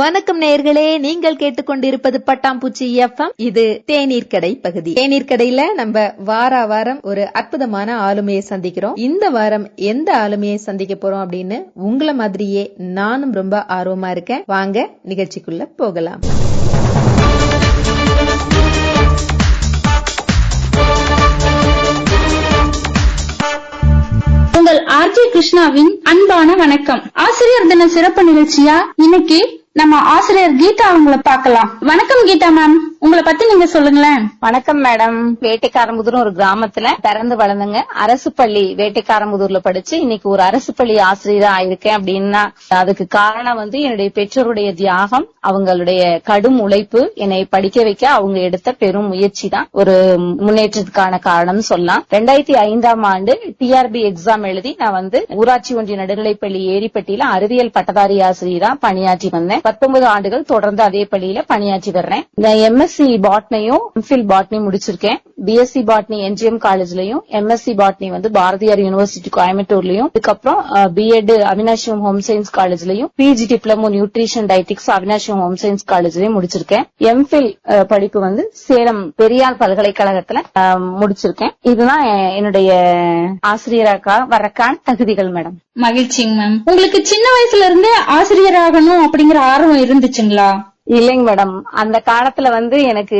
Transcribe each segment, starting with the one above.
வணக்கம் நேர்களே நீங்கள் கேட்டுக்கொண்டிருப்பது பட்டாம்பூச்சி எஃப்எம். இது தேநீர் கடை பகுதி. தேநீர் கடையில நம்ம வார வாரம் ஒரு அற்புதமான ஆளுமையை சந்திக்கிறோம். இந்த வாரம் எந்த ஆளுமையை சந்திக்க போறோம் அப்படின்னு உங்களை மாதிரியே நானும் ரொம்ப ஆர்வமா இருக்கேன். வாங்க நிகழ்ச்சிக்குள்ள போகலாம். உங்கள் ஆர்ஜே கிருஷ்ணாவின் அன்பான வணக்கம். ஆசிரியர் தின சிறப்பு நிகழ்ச்சியா? இன்னைக்கு நம்ம ஆசிரியர் கீதா அவங்கள பார்க்கலாம். வணக்கம் கீதா மேம். உங்களை பத்தி நீங்க சொல்லுங்களேன். வணக்கம் மேடம். வேட்டைக்காரம்புதூர் ஒரு கிராமத்துல பிறந்து வளர்ந்துங்க. அரசு பள்ளி வேட்டைக்காரம்புதூர்ல படிச்சு இன்னைக்கு ஒரு அரசு பள்ளி ஆசிரியரா ஆயிருக்கேன் அப்படின்னா அதுக்கு காரணம் வந்து என்னுடைய பெற்றோருடைய தியாகம் அவங்களுடைய கடும் உழைப்பு என்னை படிக்க வைக்க அவங்க எடுத்த பெரும் முயற்சி தான். ஒரு முன்னேற்றத்துக்கான காரணம் சொல்லலாம். ரெண்டாயிரத்தி ஐந்தாம் ஆண்டு டிஆர்பி எக்ஸாம் எழுதி நான் வந்து ஊராட்சி ஒன்றிய நடுநிலைப்பள்ளி ஏரிப்பட்டியில அறிவியல் பட்டதாரி ஆசிரியரா பணியாற்றி வந்தேன். பத்தொன்பது ஆண்டுகள் தொடர்ந்து அதே பள்ளியில பணியாற்றி வர்றேன். இந்த பிஎஸ்சி பாட்னியும் எம்ஃபில் பாட்னி முடிச்சிருக்கேன். பிஎஸ்சி பாட்னி என்ஜிஎம் காலேஜ்லயும் எம்எஸ்சி பாட்னி வந்து பாரதியார் யூனிவர்சிட்டி கோயம்புத்தூர்லயும் அதுக்கப்புறம் BEd Avinashivam home science காலேஜ்லயும் PG diploma nutrition dietetics Avinashivam home science காலேஜ்லயும் முடிச்சிருக்கேன். எம்ஃபில் படிப்பு வந்து சேலம் பெரியார் பல்கலைக்கழகத்துல முடிச்சிருக்கேன். இதுதான் என்னுடைய ஆசிரியராக்கா வரக்கான தகுதிகள் மேடம். மகிழ்ச்சிங்க மேம். உங்களுக்கு சின்ன வயசுல இருந்தே ஆசிரியராகணும் அப்படிங்கிற ஆர்வம் இருந்துச்சுங்களா? இல்லைங்க மேடம். அந்த காலத்துல வந்து எனக்கு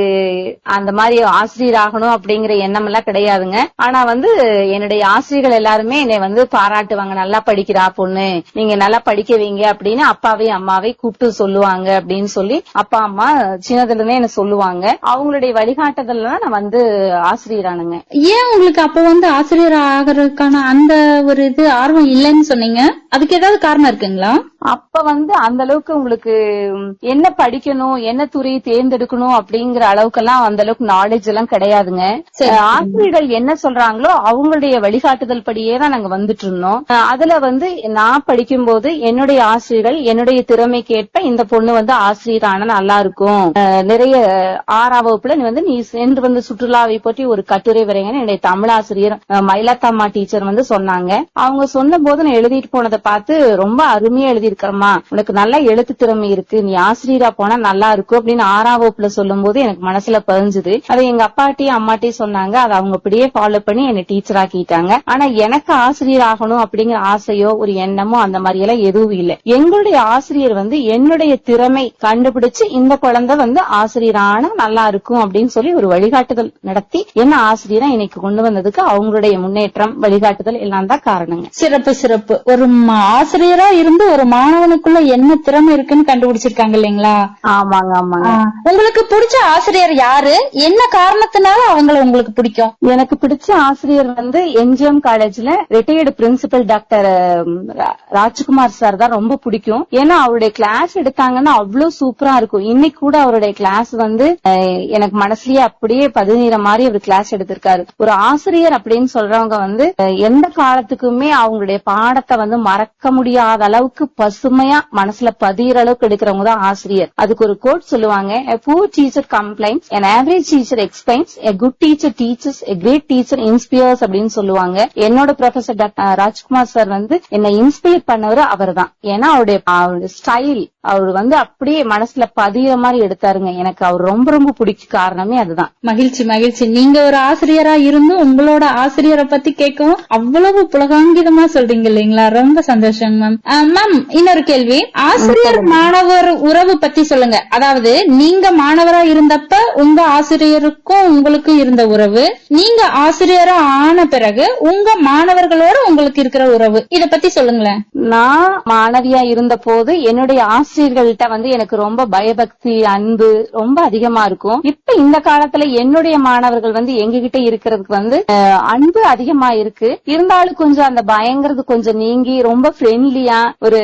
அந்த மாதிரி ஆசிரியர் ஆகணும் அப்படிங்கிற எண்ணம் எல்லாம் கிடையாதுங்க. ஆனா வந்து என்னுடைய ஆசிரியர்கள் எல்லாருமே என்னை வந்து பாராட்டுவாங்க. நல்லா படிக்கிறா பொண்ணு. நீங்க நல்லா படிக்க வைங்க அப்படின்னு அப்பாவையும் அம்மாவை கூப்பிட்டு சொல்லுவாங்க அப்படின்னு சொல்லி அப்பா அம்மா சின்னதுல இருந்தே என்ன சொல்லுவாங்க. அவங்களுடைய வழிகாட்டுதல்ல தான் நான் வந்து ஆசிரியரானுங்க. ஏன் உங்களுக்கு அப்ப வந்து ஆசிரியர் ஆகிறதுக்கான அந்த ஒரு இது ஆர்வம் இல்லைன்னு சொன்னீங்க? அதுக்கு ஏதாவது காரணம் இருக்குங்களா? அப்ப வந்து அந்த அளவுக்கு உங்களுக்கு என்ன படிக்கணும் என்ன துறையை தேர்ந்தெடுக்கணும் அப்படிங்கிற அளவுக்கெல்லாம் அந்த அளவுக்கு நாலேஜ் எல்லாம் கிடையாதுங்க. ஆசிரியர்கள் என்ன சொல்றாங்களோ அவங்களுடைய வழிகாட்டுதல் படியே தான் நாங்க வந்துட்டு இருந்தோம். அதுல வந்து நான் படிக்கும்போது என்னுடைய ஆசிரியர்கள் என்னுடைய திறமைக்கேற்ப இந்த பொண்ணு வந்து ஆசிரியர் ஆனா நல்லா இருக்கும். நிறைய ஆறாம் வகுப்புல நீ வந்து நீ சென்று வந்து சுற்றுலாவை பற்றி ஒரு கட்டுரை வரைங்கன்னு என்னுடைய தமிழ் ஆசிரியர் மயிலாத்தம்மா டீச்சர் வந்து சொன்னாங்க. அவங்க சொன்ன போது நான் எழுதிட்டு போனதை பார்த்து ரொம்ப அருமையா இருக்கிறமா உனக்கு நல்லா எழுத்து திறமை இருக்கு. நீ ஆசிரியரா போனா நல்லா இருக்கும் அப்படின்னு ஆறாம் வகுப்புல சொல்லும் போது எனக்கு மனசுல பதிஞ்சுது. அதை எங்க அப்பாட்டையும் அம்மாட்டையும் சொன்னாங்க. அதை அவங்க அப்படியே ஃபாலோ பண்ணி என்னை டீச்சர் ஆக்கிட்டாங்க. ஆனா எனக்கு ஆசிரியர் ஆகணும் அப்படிங்கிற ஆசையோ ஒரு எண்ணமோ அந்த மாதிரி எல்லாம் எதுவும் இல்லை. எங்களுடைய ஆசிரியர் வந்து என்னுடைய திறமை கண்டுபிடிச்சு இந்த குழந்தை வந்து ஆசிரியரான நல்லா இருக்கும் அப்படின்னு சொல்லி ஒரு வழிகாட்டுதல் நடத்தி என்ன ஆசிரியரா இன்னைக்கு கொண்டு வந்ததுக்கு அவங்களுடைய முன்னேற்றம் வழிகாட்டுதல் எல்லாம் தான் காரணங்க. சிறப்பு சிறப்பு. ஒரு ஆசிரியரா இருந்து ஒரு மாணவனுக்குள்ள என்ன திறமை இருக்குன்னு கண்டுபிடிச்சிருக்காங்க இல்லைங்களா? ஆமாங்க ஆமாங்க. உங்களுக்கு பிடிச்ச ஆசிரியர் யாரு? என்ன காரணத்தினால அவங்கள உங்களுக்கு பிடிக்கும்? எனக்கு பிடிச்ச ஆசிரியர் வந்து எம்ஜிஎம் காலேஜ்ல retired principal doctor Rajkumar sir தான் ரொம்ப பிடிக்கும். ஏன்னா அவருடைய கிளாஸ் எடுத்தாங்கன்னா அவ்வளவு சூப்பரா இருக்கும். இன்னைக்கு கூட அவருடைய கிளாஸ் வந்து எனக்கு மனசுலயே அப்படியே பதினீர மாதிரி அவர் கிளாஸ் எடுத்திருக்காரு. ஒரு ஆசிரியர் அப்படின்னு சொல்றவங்க வந்து எந்த காலத்துக்குமே அவங்களுடைய பாடத்தை வந்து மறக்க முடியாத அளவுக்கு பசுமையா மனசுல பதிகிற அளவுக்கு எடுக்கிறவங்க தான் ஆசிரியர். அதுக்கு ஒரு கோட் சொல்லுவாங்க a teacher teacher complains an average teacher explains teacher good teacher teaches a great அப்படின்னு சொல்லுவாங்க. என்னோட ப்ரொஃபசர் டாக்டர் ராஜ்குமார் சார் வந்து என்னை இன்ஸ்பயர் பண்ணவர் அவர்தான் ஏன்னா அவருடைய ஸ்டைல் அவர் வந்து அப்படியே மனசுல பதிகிற மாதிரி எடுத்தாருங்க. எனக்கு அவர் ரொம்ப ரொம்ப பிடிச்ச காரணமே அதுதான். மகிழ்ச்சி மகிழ்ச்சி. நீங்க ஒரு ஆசிரியரா இருந்தும் உங்களோட ஆசிரியரை பத்தி கேட்கவும் அவ்வளவு புலகாங்கிதமா சொல்றீங்க இல்லைங்களா? ரொம்ப சந்தோஷம் மேம் மேம் இன்னொரு கேள்வி. ஆசிரியர் மாணவர் உறவு பத்தி சொல்லுங்க. அதாவது நீங்க மாணவரா இருந்தப்ப உங்க ஆசிரியருக்கும் உங்களுக்கும் இருந்த உறவு நீங்க ஆசிரியரா ஆன பிறகு உங்க மாணவர்களோட உங்களுக்கு இருக்கிற உறவு. இத பத்தி சொல்லுங்களேன். நான் மாணவியா இருந்த போது என்னுடைய ஆசிரியர்கள்ட்ட வந்து எனக்கு ரொம்ப பயபக்தி அன்பு ரொம்ப அதிகமா இருக்கும். இப்ப இந்த காலத்துல என்னுடைய மாணவர்கள் வந்து எங்ககிட்ட இருக்கிறதுக்கு வந்து அன்பு அதிகமா இருக்கு. இருந்தாலும் கொஞ்சம் அந்த பயங்கிறது கொஞ்சம் நீங்கி ரொம்ப ஃப்ரெண்ட்லியா ஒரு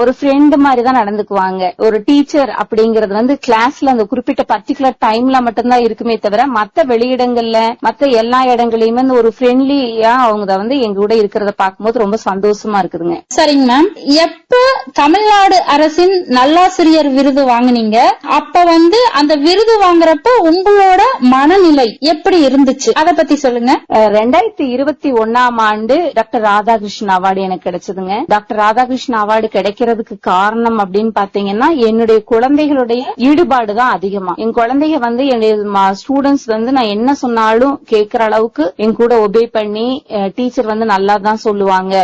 ஒரு ஃப்ரெண்ட் மாதிரி தான் நடந்துக்குவாங்க. ஒரு டீச்சர் அப்படிங்கறது வந்து கிளாஸ்ல அந்த குறிப்பிட்ட பர்டிகுலர் டைம்ல மட்டும்தான் இருக்குமே தவிர மத்த வெளியிடங்கள்ல மத்த எல்லா இடங்களையுமே ஒரு ஃப்ரெண்ட்லியா அவங்க வந்து எங்க கூட இருக்கிறத பார்க்கும்போது ரொம்ப சந்தோஷமா இருக்குதுங்க. சரிங்க மேம் எப்ப தமிழ்நாடு அரசின் நல்லாசிரியர் விருது வாங்குனீங்க? அப்ப வந்து அந்த விருது வாங்குறப்ப உங்களோட மனநிலை எப்படி இருந்துச்சு? அத பத்தி சொல்லுங்க. ரெண்டாயிரத்தி இருபத்தி ஒன்னாம் ஆண்டு டாக்டர் ராதாகிருஷ்ணன் அவார்டு எனக்கு கிடைச்சதுங்க. டாக்டர் ராதாகிருஷ்ணன் அவார்டு கிடைக்கிறதுக்கு காரணம் அப்படின்னு பாத்தீங்கன்னா என்னுடைய குழந்தைகளுடைய ஈடுபாடு தான் அதிகமா. என் குழந்தைங்க வந்து என்னுடைய ஸ்டூடெண்ட்ஸ் வந்து நான் என்ன சொன்னாலும் கேட்கிற அளவுக்கு என் கூட ஒபே பண்ணி டீச்சர் வந்து நல்லா தான் சொல்லுவாங்க.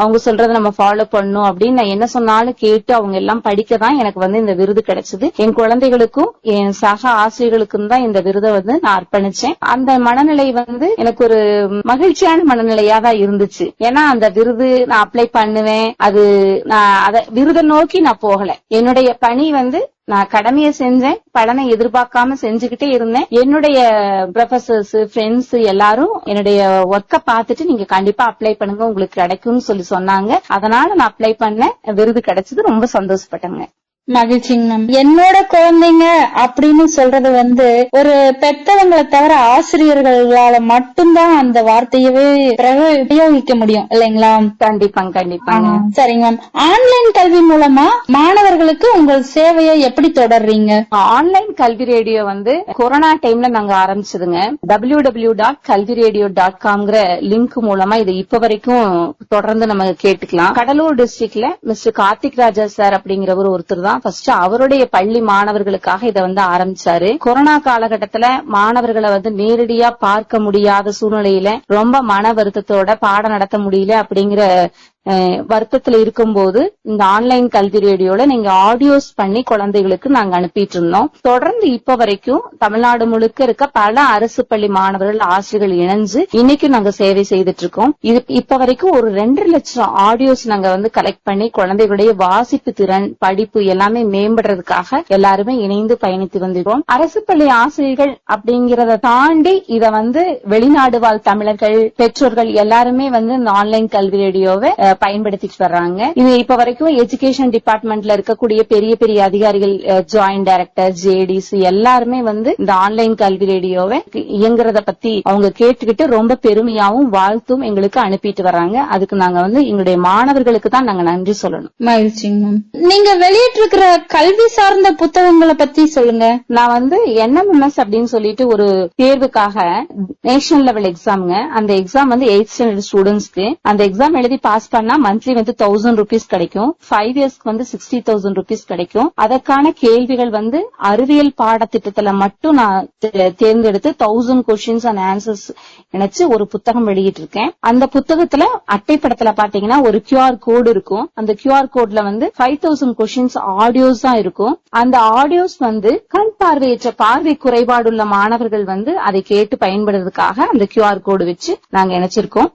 அவங்க சொல்றதை நம்ம ஃபாலோ பண்ணும் அப்படின்னு நான் என்ன சொன்னாலும் கேட்டு அவங்க எல்லாம் படிக்க தான் எனக்கு வந்து இந்த விருது கிடைச்சது. என் குழந்தைகளுக்கும் என் சக ஆசிரியர்களுக்கும் தான் இந்த விருதை வந்து நான் அர்ப்பணிச்சேன். அந்த மனநிலை வந்து எனக்கு ஒரு மகிழ்ச்சியான மனநிலையா தான் இருந்துச்சு. ஏன்னா அந்த விருது நான் அப்ளை பண்ணுவேன். அது நான் அத விருதை நோக்கி நான் போகல. என்னுடைய பணி வந்து நான் கடமையை செஞ்சேன் பலனை எதிர்பார்க்காம செஞ்சுக்கிட்டே இருந்தேன். என்னுடைய ப்ரொஃபசர்ஸ் ஃப்ரெண்ட்ஸ் எல்லாரும் என்னுடைய ஒர்க்கை பார்த்துட்டு நீங்க கண்டிப்பா அப்ளை பண்ணுங்க உங்களுக்கு கிடைக்கும்னு சொல்லி சொன்னாங்க. அதனால நான் அப்ளை பண்ணேன். விருது கிடைச்சது ரொம்ப சந்தோஷப்பட்டேங்க. மகிழ்ச்சிங்க மேம் என்னோட குழந்தைங்க அப்படின்னு சொல்றது வந்து ஒரு பெத்தவங்களை தவிர ஆசிரியர்களால மட்டும்தான் அந்த வார்த்தையவே உபயோகிக்க முடியும் இல்லைங்களா? கண்டிப்பாங்க கண்டிப்பாங்க. சரிங்க மேம். ஆன்லைன் கல்வி மூலமா மாணவர்களுக்கு உங்கள் சேவையை எப்படி தொடர்றீங்க? ஆன்லைன் கல்வி ரேடியோ வந்து கொரோனா டைம்ல நாங்க ஆரம்பிச்சதுங்க. W W dot Kalvi radio dot காம்ங்கிற link மூலமா இது இப்ப வரைக்கும் தொடர்ந்து நம்ம கேட்டுக்கலாம். கடலூர் டிஸ்ட்ரிக்ட்ல மிஸ்டர் கார்த்திக் ராஜா சார் அப்படிங்கிறவர் ஒருத்தர் தான் ஃபர்ஸ்ட் அவருடைய பள்ளி மாணவர்களுக்காக இதை வந்து ஆரம்பிச்சாரு. கொரோனா காலகட்டத்துல மாணவர்களை வந்து நேரடியா பார்க்க முடியாத சூழ்நிலையில ரொம்ப மன வருத்தத்தோட பாடம் நடத்த முடியல அப்படிங்கிற வருத்தத்துல இருக்கும்போது இந்த ஆன்லைன் கல்வி ரேடியோல நீங்க ஆடியோஸ் பண்ணி குழந்தைகளுக்கு நாங்க அனுப்பிட்டு இருந்தோம் தொடர்ந்து இப்ப வரைக்கும் தமிழ்நாடு முழுக்க இருக்க பல அரசு பள்ளி மாணவர்கள் ஆசிரியர்கள் இணைஞ்சு இன்னைக்கும் நாங்க சேவை செய்துட்டு இருக்கோம் இது இப்ப வரைக்கும் ஒரு ரெண்டு லட்சம் ஆடியோஸ் நாங்க வந்து கலெக்ட் பண்ணி குழந்தைகளுடைய வாசிப்பு திறன் படிப்பு எல்லாமே மேம்படுறதுக்காக எல்லாருமே இணைந்து பயணித்து வந்திருக்கோம். அரசு பள்ளி ஆசிரியர்கள் அப்படிங்கறத தாண்டி இத வந்து வெளிநாடு வாழ் தமிழர்கள் பெற்றோர்கள் எல்லாருமே வந்து இந்த ஆன்லைன் கல்வி ரேடியோவை பயன்படுத்திட்டு வர்றாங்க. இது இப்ப வரைக்கும் எஜுகேஷன் டிபார்ட்மெண்ட்ல இருக்கக்கூடிய பெரிய பெரிய அதிகாரிகள் ஜாயிண்ட் டைரக்டர் ஜேடிஸ் எல்லாருமே வந்து இந்த ஆன்லைன் கல்வி ரேடியோவை இயங்குறத பத்தி அவங்க கேட்டுக்கிட்டு ரொம்ப பெருமையாவும் வாழ்த்தும் எங்களுக்கு அனுப்பிட்டு வர்றாங்க. அதுக்கு நாங்க வந்து எங்களுடைய மாணவர்களுக்கு தான் நாங்க நன்றி சொல்லணும். மகிழ்ச்சிங்க மேம். நீங்க வெளியிட்டிருக்கிற கல்வி சார்ந்த புத்தகங்களை பத்தி சொல்லுங்க. நான் வந்து என்எம்எம்எஸ் அப்படின்னு சொல்லிட்டு ஒரு தேர்வுக்காக நேஷனல் லெவல் எக்ஸாம்ங்க அந்த எக்ஸாம் வந்து எயிட் ஸ்டாண்டர்ட் ஸ்டூடெண்ட்ஸ்க்கு அந்த எக்ஸாம் எழுதி பாஸ் பண்ணா மந்த்லி வந்து தௌசண்ட் ருபீஸ் கிடைக்கும். ஃபைவ் இயர்ஸ்க்கு வந்து சிக்ஸ்டி தௌசண்ட் ருபீஸ் கிடைக்கும். அதற்கான கேள்விகள் வந்து அறிவியல் பாடத்திட்டத்துல மட்டும் நான் தேர்ந்தெடுத்து தௌசண்ட் கொஸ்டின்ஸ் அண்ட் ஆன்சர்ஸ் நினைச்சு ஒரு புத்தகம் வெளியிட்டு இருக்கேன் அந்த புத்தகத்துல அட்டைப்படத்துல பாத்தீங்கன்னா ஒரு கியூஆர் கோடு இருக்கும். அந்த கியூஆர் கோட்ல வந்து ஃபைவ் தௌசண்ட் கொஸ்டின்ஸ் ஆடியோஸ் தான் இருக்கும். அந்த ஆடியோஸ் வந்து கண் பார்வையற்ற பார்வை குறைபாடுள்ள மாணவர்கள் வந்து அதை கேட்டு பயன்படுறதுக்காக அந்த கியூஆர் கோடு வச்சு நாங்க இணைச்சிருக்கோம்.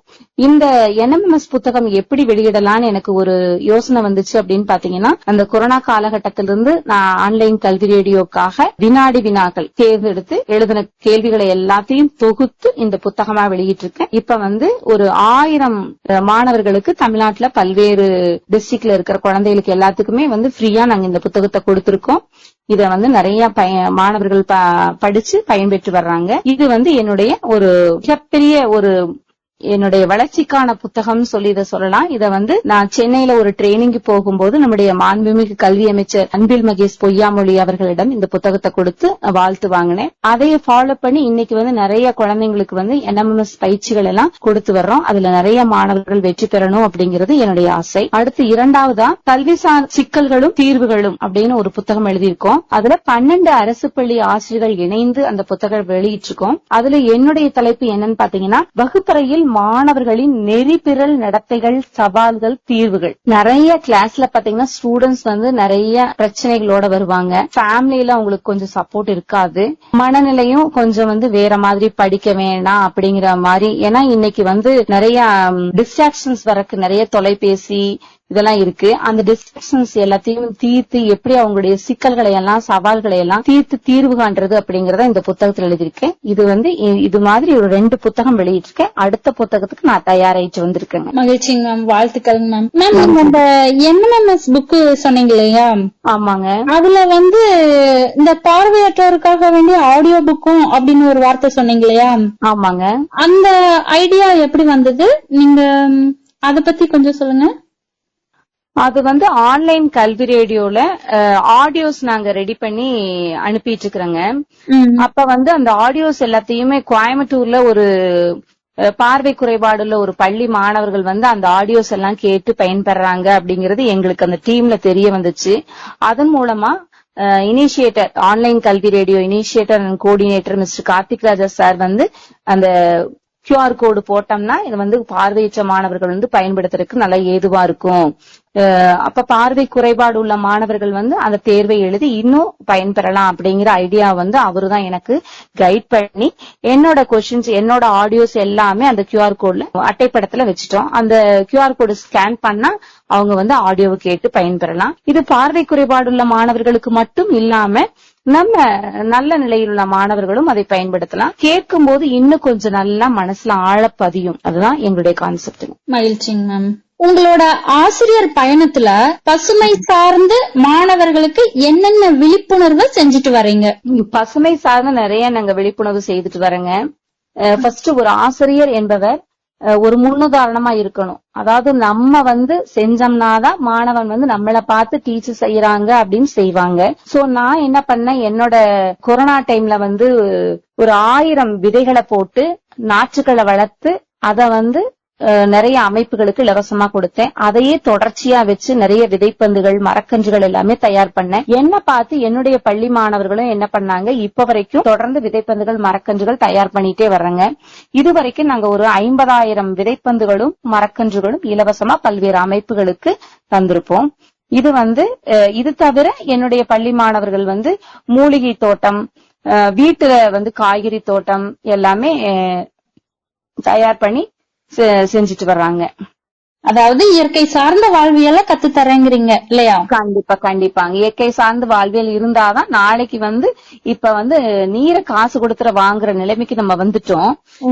இந்த என்எம்எஸ் புத்தகம் எப்படி எப்படி வெளியிடலாம்னு எனக்கு ஒரு யோசனை வந்துச்சு அப்படின்னு பாத்தீங்கன்னா அந்த கொரோனா காலகட்டத்திலிருந்து நான் ஆன்லைன் கல்வி ரேடியோக்காக வினாடி வினாக்கள் தேர்ந்தெடுத்து எழுதின கேள்விகளை எல்லாத்தையும் தொகுத்து இந்த புத்தகமா வெளியிட்டு இருக்கேன் இப்ப வந்து ஒரு ஆயிரம் மாணவர்களுக்கு தமிழ்நாட்டுல பல்வேறு டிஸ்ட்ரிக்ட்ல இருக்கிற குழந்தைகளுக்கு எல்லாத்துக்குமே வந்து ஃப்ரீயா நாங்க இந்த புத்தகத்தை கொடுத்திருக்கோம். இத வந்து நிறைய மாணவர்கள் ப- படிச்சு பயன்பெற்று வர்றாங்க. இது வந்து என்னுடைய ஒரு மிகப்பெரிய ஒரு என்னுடைய வளர்ச்சிக்கான புத்தகம் சொல்லி இதை சொல்லலாம். இதை வந்து நான் சென்னையில ஒரு ட்ரைனிங் போகும்போது நம்முடைய மாண்புமிகு கல்வி அமைச்சர் அன்பில் மகேஷ் பொய்யாமொழி அவர்களிடம் இந்த புத்தகத்தை கொடுத்து வாழ்த்து வாங்கினேன். அதையே ஃபாலோ பண்ணி இன்னைக்கு வந்து நிறைய குழந்தைங்களுக்கு வந்து என்எம்எஸ் பயிற்சிகள் எல்லாம் கொடுத்து வர்றோம். அதுல நிறைய மாணவர்கள் வெற்றி பெறணும் அப்படிங்கிறது என்னுடைய ஆசை. அடுத்து இரண்டாவதா கல்விசார் சிக்கல்களும் தீர்வுகளும் அப்படின்னு ஒரு புத்தகம் எழுதியிருக்கோம். அதுல பன்னெண்டு அரசு பள்ளி ஆசிரியர்கள் இணைந்து அந்த புத்தகம் வெளியிட்டிருக்கோம். அதுல என்னுடைய தலைப்பு என்னன்னு பாத்தீங்கன்னா வகுப்பறையில் மாணவர்களின் நெறிபிறல் நடத்தைகள் சவால்கள் தீர்வுகள். நிறைய கிளாஸ்ல பாத்தீங்கன்னா ஸ்டூடெண்ட்ஸ் வந்து நிறைய பிரச்சனைகளோட வருவாங்க. ஃபேமிலியில அவங்களுக்கு கொஞ்சம் சப்போர்ட் இருக்காது. மனநிலையும் கொஞ்சம் வந்து வேற மாதிரி படிக்க வேணாம் அப்படிங்கிற மாதிரி. ஏன்னா இன்னைக்கு வந்து நிறைய டிஸ்ட்ராக்ஷன்ஸ் வரக்கு நிறைய தொலைபேசி இதெல்லாம் இருக்கு. அந்த டிஸ்ட்ரக்ஷன்ஸ் எல்லாத்தையும் தீர்த்து எப்படி அவங்களுடைய சிக்கல்களை எல்லாம் சவால்களை எல்லாம் தீர்த்து தீர்வு காண்றது அப்படிங்கறத இந்த புத்தகத்துல எழுதியிருக்கேன் இது வந்து இது மாதிரி ஒரு ரெண்டு புத்தகம் வெளியிட்டிருக்கேன். அடுத்த புத்தகத்துக்கு நான் தயாராயிட்டு வந்திருக்கேங்க. மகிழ்ச்சிங்க மேம் வாழ்த்துக்கள் மேம் மேம் இந்த எம்என்எம்எஸ் புக்கு சொன்னீங்க இல்லையா? ஆமாங்க. அதுல வந்து இந்த பார்வையற்றோருக்காக வேண்டிய ஆடியோ புக்கும் அப்படின்னு ஒரு வார்த்தை சொன்னீங்க இல்லையா? ஆமாங்க. அந்த ஐடியா எப்படி வந்தது? நீங்க அத பத்தி கொஞ்சம் சொல்லுங்க. அது வந்து ஆன்லைன் கல்வி ரேடியோல ஆடியோஸ் நாங்க ரெடி பண்ணி அனுப்பிட்டு இருக்கிறோங்க அப்ப வந்து அந்த ஆடியோஸ் எல்லாத்தையுமே கோயம்புத்தூர்ல ஒரு பார்வை குறைபாடுள்ள ஒரு பள்ளி மாணவர்கள் வந்து அந்த ஆடியோஸ் எல்லாம் கேட்டு பயன்பெறாங்க அப்படிங்கிறது எங்களுக்கு அந்த டீம்ல தெரிய வந்துச்சு. அதன் மூலமா initiator online Kalvi radio initiator and coordinator mister Karthik Raja sir வந்து அந்த கியூஆர் கோடு போட்டோம்னா இது வந்து பார்வையற்ற மாணவர்கள் வந்து பயன்படுத்துறதுக்கு நல்லா ஏதுவா இருக்கும். அப்ப பார்வை குறைபாடு உள்ள மாணவர்கள் வந்து அந்த தேர்வை எழுதி இன்னும் பயன்பெறலாம் அப்படிங்கிற ஐடியா வந்து அவரு தான் எனக்கு கைட் பண்ணி என்னோட கொஸ்டின்ஸ் என்னோட ஆடியோஸ் எல்லாமே அந்த கியூஆர் கோட்ல அட்டைப்படத்துல வச்சுட்டோம். அந்த கியூஆர் கோடு ஸ்கேன் பண்ணா அவங்க வந்து ஆடியோவை கேட்டு பயன்பெறலாம். இது பார்வை குறைபாடுள்ள மாணவர்களுக்கு மட்டும் இல்லாம நம்ம நல்ல நிலையில் உள்ள மாணவர்களும் அதை பயன்படுத்தலாம். கேட்கும் போது இன்னும் கொஞ்சம் நல்லா மனசுல ஆழ பதியும் அதுதான் எங்களுடைய கான்செப்ட் மகிழ்ச்சிங்க மேம் உங்களோட ஆசிரியர் பயணத்துல பசுமை சார்ந்து மாணவர்களுக்கு என்னென்ன விழிப்புணர்வு செஞ்சுட்டு வரீங்க? பசுமை சார்ந்த நிறைய நாங்க விழிப்புணர்வு செய்துட்டு வரேங்க. ஃபர்ஸ்ட் ஒரு ஆசிரியர் என்பவர் ஒரு முன்னுதாரணமா இருக்கணும். அதாவது நம்ம வந்து செஞ்சோம்னாதான் மாணவன் வந்து நம்மளை பார்த்து டீச்சர் செய்யறாங்க அப்படின்னு செய்வாங்க. சோ நான் என்ன பண்ணேன்? என்னோட கொரோனா டைம்ல வந்து ஒரு ஆயிரம் விதைகளை போட்டு நாற்றுகளை வளர்த்து அத வந்து நிறைய அமைப்புகளுக்கு இலவசமா கொடுத்தேன். அதையே தொடர்ச்சியா வச்சு நிறைய விதைப்பந்துகள் மரக்கன்றுகள் எல்லாமே தயார் பண்ணேன். என்ன பார்த்து என்னுடைய பள்ளி மாணவர்களும் என்ன பண்ணாங்க? இப்ப வரைக்கும் தொடர்ந்து விதைப்பந்துகள் மரக்கன்றுகள் தயார் பண்ணிட்டே வர்றாங்க. இது வரைக்கும் நாங்க ஒரு ஐம்பதாயிரம் விதைப்பந்துகளும் மரக்கன்றுகளும் இலவசமா பல்வேறு அமைப்புகளுக்கு தந்திருப்போம். இது வந்து இது தவிர என்னுடைய பள்ளி மாணவர்கள் வந்து மூலிகை தோட்டம் வீட்டுல வந்து காய்கறி தோட்டம் எல்லாமே தயார் பண்ணி செஞ்சுட்டு வர்றாங்க. அதாவது இயற்கை சார்ந்த வாழ்வியல கத்து தரேங்கிறீங்க இல்லையா? கண்டிப்பா கண்டிப்பாங்க. இயற்கை சார்ந்த வாழ்வியல் இருந்தாதான் நாளைக்கு வந்து இப்ப வந்து நீரை காசு கொடுத்துற வாங்குற நிலைமைக்கு நம்ம வந்துட்டோம்.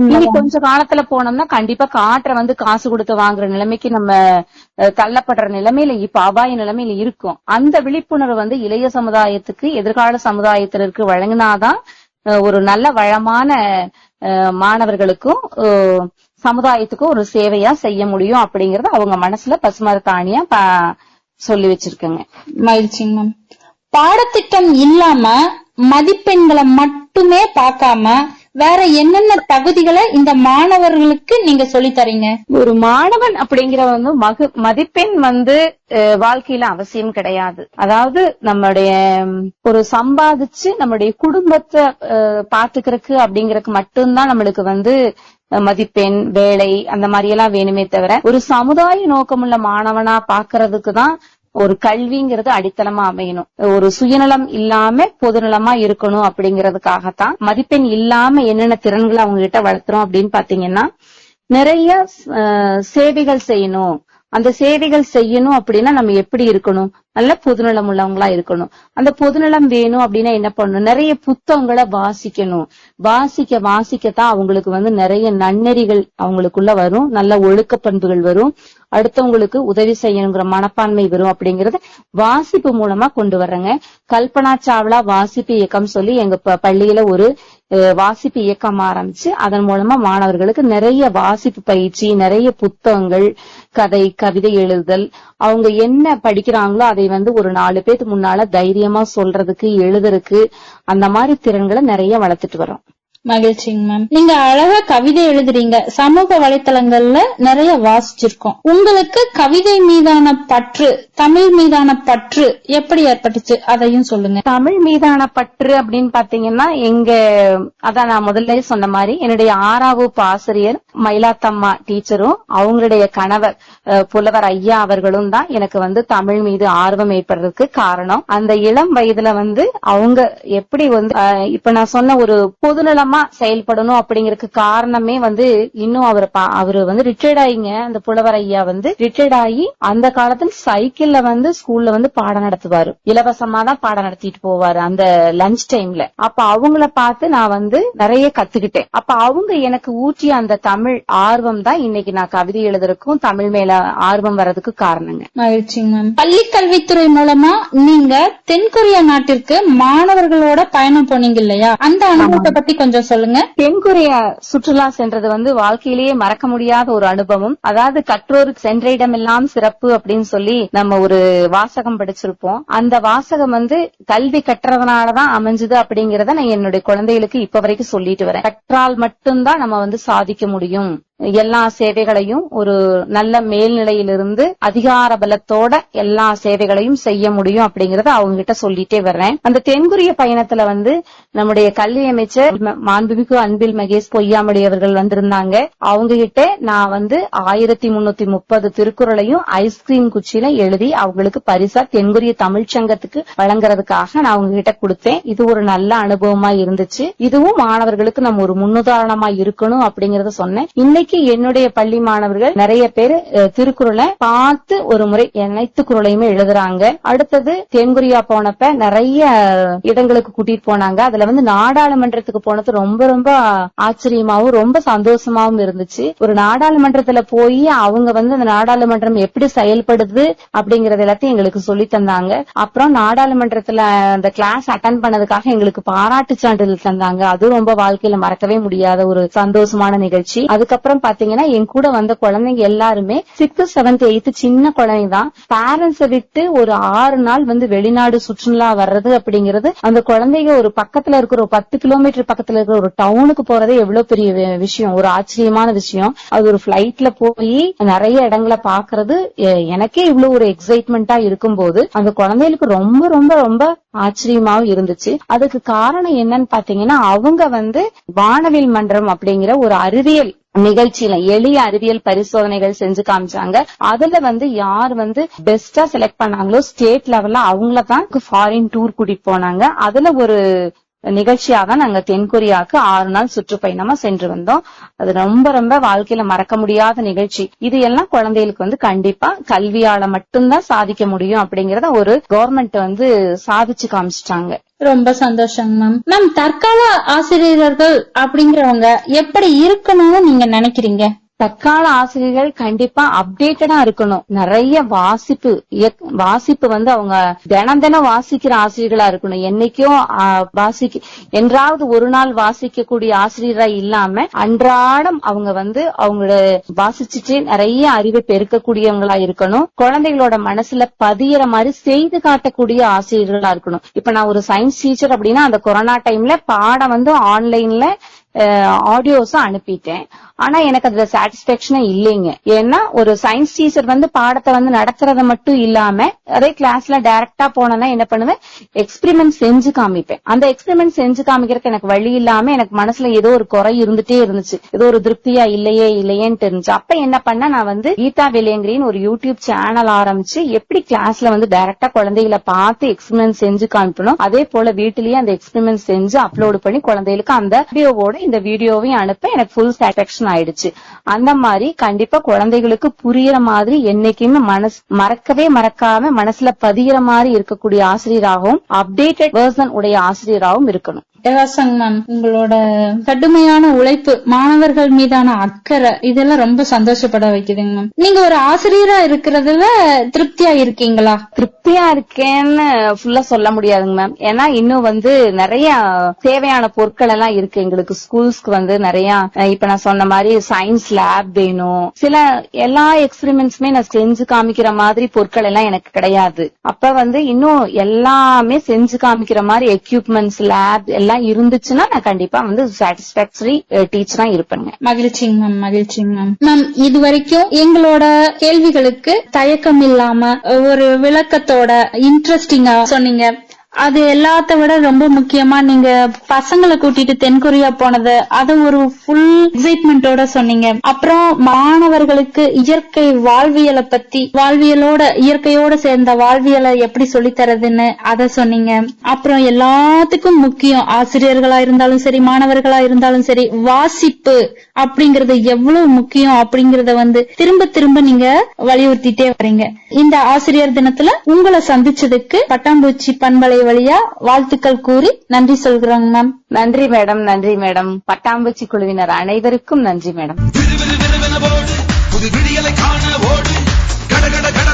இனி கொஞ்ச காலத்துல போனோம்னா கண்டிப்பா காற்றை வந்து காசு கொடுத்து வாங்குற நிலைமைக்கு நம்ம தள்ளப்படுற நிலைமையில இப்ப அபாய நிலைமையில இருக்கும். அந்த விழிப்புணர்வு வந்து இளைய சமுதாயத்துக்கு எதிர்கால சமுதாயத்தினருக்கு வழங்கினாதான் ஒரு நல்ல வளமான மாணவர்களுக்கும் சமுதாயத்துக்கு ஒரு சேவையா செய்ய முடியும் அப்படிங்கறத அவங்க மனசுல பசுமரத்தாணியா சொல்லி வச்சிருக்கேங்க. மகிழ்ச்சிங்க மேம் பாடத்திட்டம் இல்லாம மதிப்பெண்களை மட்டுமே பார்க்காம வேற என்னென்ன தகுதிகளை இந்த மாணவர்களுக்கு நீங்க சொல்லித் தரீங்க ஒரு மாணவன் அப்படிங்கிற வந்து மகு மதிப்பெண் வந்து வாழ்க்கையில அவசியம் கிடையாது. அதாவது நம்மளுடைய ஒரு சம்பாதிச்சு நம்மளுடைய குடும்பத்தை பாத்துக்கிறதுக்கு அப்படிங்கறதுக்கு மட்டும்தான் நம்மளுக்கு வந்து மதிப்பெண் வேலை அந்த மாதிரி எல்லாம் வேணுமே தவிர ஒரு சமுதாய நோக்கமுள்ள மாணவனா பாக்குறதுக்கு தான் ஒரு கல்விங்கிறது அடித்தளமா அமையணும். ஒரு சுயநலம் இல்லாம பொதுநலமா இருக்கணும் அப்படிங்கறதுக்காகத்தான் மதிப்பெண் இல்லாம என்னென்ன திறன்களை அவங்க கிட்ட வளர்த்துறோம் அப்படின்னு பாத்தீங்கன்னா நிறைய சேவைகள் செய்யணும். அந்த சேவைகள் செய்யணும் அப்படின்னா நம்ம எப்படி இருக்கணும்? நல்ல பொதுநலம் உள்ளவங்களா இருக்கணும். அந்த பொதுநலம் வேணும் அப்படின்னா என்ன பண்ணணும்? நிறைய புத்தகங்களை வாசிக்கணும். வாசிக்க வாசிக்கத்தான் அவங்களுக்கு வந்து நிறைய நன்னெறிகள் அவங்களுக்குள்ள வரும். நல்ல ஒழுக்க பண்புகள் வரும். அடுத்தவங்களுக்கு உதவி செய்யணுங்கிற மனப்பான்மை வரும் அப்படிங்கறத வாசிப்பு மூலமா கொண்டு வர்றேங்க. கல்பனா சாவ்லா வாசிப்பு இயக்கம் சொல்லி எங்க பள்ளியில ஒரு வாசிப்பு இயக்கம் ஆரம்பிச்சு அதன் மூலமா மாணவர்களுக்கு நிறைய வாசிப்பு பயிற்சி நிறைய புத்தகங்கள் கதை கவிதை எழுதுதல் அவங்க என்ன படிக்கிறாங்களோ அதை வந்து ஒரு நாலு பேருக்கு முன்னால தைரியமா சொல்றதுக்கு எழுதுறதுக்கு அந்த மாதிரி திறன்களை நிறைய வளர்த்துட்டு வரோம் மகிழ்ச்சிங்க மேம் நீங்க அழகா கவிதை எழுதுறீங்க. சமூக வலைத்தளங்கள்ல நிறைய வாசிச்சிருக்கோம். உங்களுக்கு கவிதை மீதான பற்று தமிழ் மீதான பற்று எப்படி ஏற்பட்டுச்சு? அதையும் சொல்லுங்க. தமிழ் மீதான பற்று அப்படின்னு பாத்தீங்கன்னா எங்க அதான் நான் முதல்ல சொன்ன மாதிரி என்னுடைய ஆறாம் ஆசிரியர் மயிலாத்தம்மா டீச்சரும் அவங்களுடைய கணவர் புலவர் ஐயா அவர்களும் தான் எனக்கு வந்து தமிழ் மீது ஆர்வம் ஏற்படுறதுக்கு காரணம். அந்த இளம் வயதுல வந்து அவங்க எப்படி வந்து அஹ், இப்ப நான் சொன்ன ஒரு பொதுநலம் செயல்படணும் அப்படிங்கறதுக்கு காரணமே வந்து இன்னும் அவர் அவரு வந்து ரிட்டையர்ட் ஆயிங்க. அந்த புலவர் ஐயா வந்து ரிட்டையர்ட் ஆகி அந்த காலத்துல சைக்கிள்ல வந்து ஸ்கூல்ல வந்து பாடம் நடத்துவாரு. இலவசமா தான் பாடம் நடத்திட்டு போவாரு அந்த லஞ்ச் டைம்ல அப்ப அவங்கள பார்த்து நான் வந்து நிறைய கத்துக்கிட்டேன். அப்ப அவங்க எனக்கு ஊற்றிய அந்த தமிழ் ஆர்வம் தான் இன்னைக்கு நான் கவிதை எழுதுறதுக்கும் தமிழ் மேல ஆர்வம் வர்றதுக்கு காரணங்க. மேம் பள்ளி கல்வித்துறை மூலமா நீங்க தென்கொரியா நாட்டிற்கு மாணவர்களோட பயணம் போனீங்க இல்லையா? அந்த அனுபவத்தை பத்தி கொஞ்சம் கொஞ்சம் சொல்லுங்க. தென்கொரியா சுற்றுலா சென்றது வந்து வாழ்க்கையிலேயே மறக்க முடியாத ஒரு அனுபவம். அதாவது கற்றோருக்கு சென்ற இடமெல்லாம் சிறப்பு அப்படின்னு சொல்லி நம்ம ஒரு வாசகம் படிச்சிருப்போம். அந்த வாசகம் வந்து கல்வி கற்றதுனாலதான் அமைஞ்சது அப்படிங்கறத நான் என்னுடைய குழந்தைகளுக்கு இப்ப வரைக்கும் சொல்லிட்டு வரேன். கற்றால் மட்டும்தான் நம்ம வந்து சாதிக்க முடியும். எல்லா சேவைகளையும் ஒரு நல்ல மேல்நிலையிலிருந்து அதிகார பலத்தோட எல்லா சேவைகளையும் செய்ய முடியும் அப்படிங்கறத அவங்க கிட்ட சொல்லிட்டே வர்றேன். அந்த தென்கொரிய பயணத்துல வந்து நம்முடைய கல்வி அமைச்சர் மாண்புமிகு அன்பில் மகேஷ் பொய்யாமொழி அவர்கள் வந்திருந்தாங்க. அவங்க கிட்ட நான் வந்து ஆயிரத்தி முன்னூத்தி முப்பது திருக்குறளையும் ஐஸ்கிரீம் குச்சியில எழுதி அவங்களுக்கு பரிசா தென்கொரிய தமிழ்ச்சங்கத்துக்கு வழங்குறதுக்காக நான் அவங்க கிட்ட கொடுத்தேன். இது ஒரு நல்ல அனுபவமா இருந்துச்சு. இதுவும் மாணவர்களுக்கு நம்ம ஒரு முன்னுதாரணமா இருக்கணும் அப்படிங்கறத சொன்னேன். இன்னைக்கு என்னுடைய பள்ளி மாணவர்கள் நிறைய பேர் திருக்குறளை பார்த்து ஒரு முறை அனைத்து குரலையுமே எழுதுறாங்க. அடுத்தது தென்கொரியா போனப்ப நிறைய இடங்களுக்கு கூட்டிட்டு போனாங்க. அதுல வந்து நாடாளுமன்றத்துக்கு போனது ரொம்ப ரொம்ப ஆச்சரியமாவும் ரொம்ப சந்தோஷமாவும் இருந்துச்சு. ஒரு நாடாளுமன்றத்துல போய் அவங்க வந்து அந்த நாடாளுமன்றம் எப்படி செயல்படுது அப்படிங்கறது எல்லாத்தையும் எங்களுக்கு சொல்லி தந்தாங்க. அப்புறம் நாடாளுமன்றத்துல அந்த கிளாஸ் அட்டன் பண்ணதுக்காக எங்களுக்கு பாராட்டு சான்றிதழ் தந்தாங்க. அது ரொம்ப வாழ்க்கையில மறக்கவே முடியாத ஒரு சந்தோஷமான நிகழ்ச்சி. அதுக்கப்புறம் பாத்தீங்கன்னா என் கூட வந்த குழந்தைங்க எல்லாருமே சிக்ஸ்த் செவன்த் எயித்து சின்ன குழந்தைங்க தான் பேரண்ட்ஸை விட்டு ஒரு ஆறு நாள் வந்து வெளிநாடு சுற்றுலா வர்றது அப்படிங்கிறது அந்த குழந்தைங்க ஒரு பக்கத்துல இருக்கிற ஒரு பத்து கிலோமீட்டர் பக்கத்துல இருக்கிற ஒரு டவுனுக்கு போறதே எவ்வளவு பெரிய விஷயம். ஒரு ஆச்சரியமான விஷயம். அது ஒரு பிளைட்ல போய் நிறைய இடங்களை பாக்குறது எனக்கே இவ்வளவு ஒரு எக்ஸைட்மெண்டா இருக்கும்போது அந்த குழந்தைகளுக்கு ரொம்ப ரொம்ப ரொம்ப ஆச்சரியமாவும் இருந்துச்சு. அதுக்கு காரணம் என்னன்னு பாத்தீங்கன்னா அவங்க வந்து வானவில் மன்றம் அப்படிங்கிற ஒரு அறிவியல் நிகழ்ச்சியில எளிய அறிவியல் பரிசோதனைகள் செஞ்சு காமிச்சாங்க. அதுல வந்து யார் வந்து பெஸ்டா செலக்ட் பண்ணாங்களோ ஸ்டேட் லெவல்ல அவங்கள தான் ஃபாரின் டூர் கூட்டிட்டு போனாங்க. அதுல ஒரு நிகழ்ச்சியாக நாங்க தென்கொரியாவுக்கு ஆறு நாள் சுற்றுப்பயணமா சென்று வந்தோம். அது ரொம்ப ரொம்ப வாழ்க்கையில மறக்க முடியாத நிகழ்ச்சி. இது எல்லாம் குழந்தைகளுக்கு வந்து கண்டிப்பா கல்வியால மட்டும்தான் சாதிக்க முடியும் அப்படிங்கறத ஒரு கவர்மெண்ட் வந்து சாதிச்சு காமிச்சிட்டாங்க. ரொம்ப சந்தோஷங்க மேம் மேம் தற்கால ஆசிரியர்கள் அப்படிங்கிறவங்க எப்படி இருக்கணும்னு நீங்க நினைக்கிறீங்க? தற்கால ஆசிரியர்கள் கண்டிப்பா அப்டேட்டடா இருக்கணும். நிறைய வாசிப்பு இயக்- வாசிப்பு வந்து அவங்க தினம் தினம் வாசிக்கிற ஆசிரியர்களா இருக்கணும். என்னைக்கும் வாசிக்க என்றாவது ஒரு நாள் வாசிக்கக்கூடிய ஆசிரியரா இல்லாம அன்றாடம் அவங்க வந்து அவங்களோட வாசிச்சுட்டு நிறைய அறிவை பெருக்கக்கூடியவங்களா இருக்கணும். குழந்தைகளோட மனசுல பதியற மாதிரி செய்து காட்டக்கூடிய ஆசிரியர்களா இருக்கணும். இப்ப நான் ஒரு சயின்ஸ் டீச்சர் அப்படின்னா அந்த கொரோனா டைம்ல பாடம் வந்து ஆன்லைன்ல ஆடியோஸும் அனுப்பிட்டேன். ஆனா எனக்கு அதுல சாட்டிஸ்பேக்ஷனே இல்லைங்க. ஏன்னா ஒரு சயின்ஸ் டீச்சர் வந்து பாடத்தை வந்து நடத்துறத மட்டும் இல்லாம அதே கிளாஸ்ல டைரக்டா போனேன்னா என்ன பண்ணுவேன்? எக்ஸ்பெரிமெண்ட் செஞ்சு காமிப்பேன். அந்த எக்ஸ்பெரிமெண்ட் செஞ்சு காமிக்கிறதுக்கு எனக்கு வழி இல்லாம எனக்கு மனசுல ஏதோ ஒரு குறை இருந்துட்டே இருந்துச்சு. ஏதோ ஒரு திருப்தியா இல்லையே இல்லையேன்ட்டு இருந்துச்சு அப்ப என்ன பண்ண நான் வந்து கீதா விலேங்கிரின்னு ஒரு யூடியூப் சேனல் ஆரம்பிச்சு எப்படி கிளாஸ்ல வந்து டைரக்டா குழந்தைகளை பார்த்து எக்ஸ்பெரிமெண்ட் செஞ்சு காமிக்கணும் அதே போல வீட்டிலேயே அந்த எக்ஸ்பெரிமெண்ட் செஞ்சு அப்லோடு பண்ணி குழந்தைகளுக்கு அந்த வீடியோவோட இந்த வீடியோவையும் அனுப்ப எனக்கு ஃபுல் சாட்டிஸ்பேக்ஷன் ஆயிடுச்சு. அந்த மாதிரி கண்டிப்பா குழந்தைகளுக்கு புரியுற மாதிரி என்னைக்குமே மனசு மறக்கவே மறக்காம மனசுல பதிகிற மாதிரி இருக்கக்கூடிய ஆசிரியராகவும் அப்டேட்டட் வேர்சன் உடைய ஆசிரியராகவும் இருக்கணும். தேவாசங் மேம் உங்களோட கடுமையான உழைப்பு மாணவர்கள் மீதான அக்கறை இதெல்லாம் ரொம்ப சந்தோஷப்பட வைக்குதுங்க மேம் நீங்க ஒரு ஆசிரியரா இருக்கிறதுல திருப்தியா இருக்கீங்களா? திருப்தியா இருக்கேன்னு ஃபுல்லா சொல்ல முடியாதுங்க மேம் ஏன்னா இன்னும் வந்து நிறைய தேவையான பொருட்கள் எல்லாம் இருக்கு. எங்களுக்கு ஸ்கூல்ஸ்க்கு வந்து நிறைய இப்ப நான் சொன்ன மாதிரி சயின்ஸ் லேப் வேணும். சில எல்லா எக்ஸ்பெரிமெண்ட்ஸுமே நான் செஞ்சு காமிக்கிற மாதிரி பொருட்கள் எல்லாம் எனக்கு கிடையாது. அப்ப வந்து இன்னும் எல்லாமே செஞ்சு காமிக்கிற மாதிரி எக்யூப்மெண்ட்ஸ் லேப் எல்லாம் இருந்துச்சுன்னா நான் கண்டிப்பா வந்து சாட்டிஸ்பாக்டரி டீச்சரா இருப்பேங்க மகிழ்ச்சிங்க மேம் மகிழ்ச்சிங்க மேம் மேம் இது வரைக்கும் எங்களோட கேள்விகளுக்கு தயக்கம் இல்லாம ஒரு விளக்கத்தோட இன்ட்ரெஸ்டிங்கா சொன்னீங்க. அது எல்லாத்த விட ரொம்ப முக்கியமா நீங்க பசங்களை கூட்டிட்டு தென்கொரியா போனது அது ஒரு ஃபுல் எக்ஸைட்மெண்டோட சொன்னீங்க. அப்புறம் மாணவர்களுக்கு இயற்கை வாழ்வியலை பத்தி வாழ்வியலோட இயற்கையோட சேர்ந்த வாழ்வியலை எப்படி சொல்லித்தரதுன்னு அத சொன்னீங்க. அப்புறம் எல்லாத்துக்கும் முக்கியம் ஆசிரியர்களா இருந்தாலும் சரி மாணவர்களா இருந்தாலும் சரி வாசிப்பு அப்படிங்கறது எவ்வளவு முக்கியம் அப்படிங்கறத வந்து திரும்ப திரும்ப நீங்க வலியுறுத்திட்டே வரீங்க. இந்த ஆசிரியர் தினத்துல உங்களை சந்திச்சதுக்கு பட்டாம்பூச்சி பண்பலை வழியா வாழ்த்துக்கள் கூறி நன்றி சொல்கிறோங்க மேம். நன்றி மேடம் நன்றி மேடம். பட்டாம்பூச்சி குழுவினர் அனைவருக்கும் நன்றி மேடம். புது விடியலை காண ஓடு கடவென ஓடு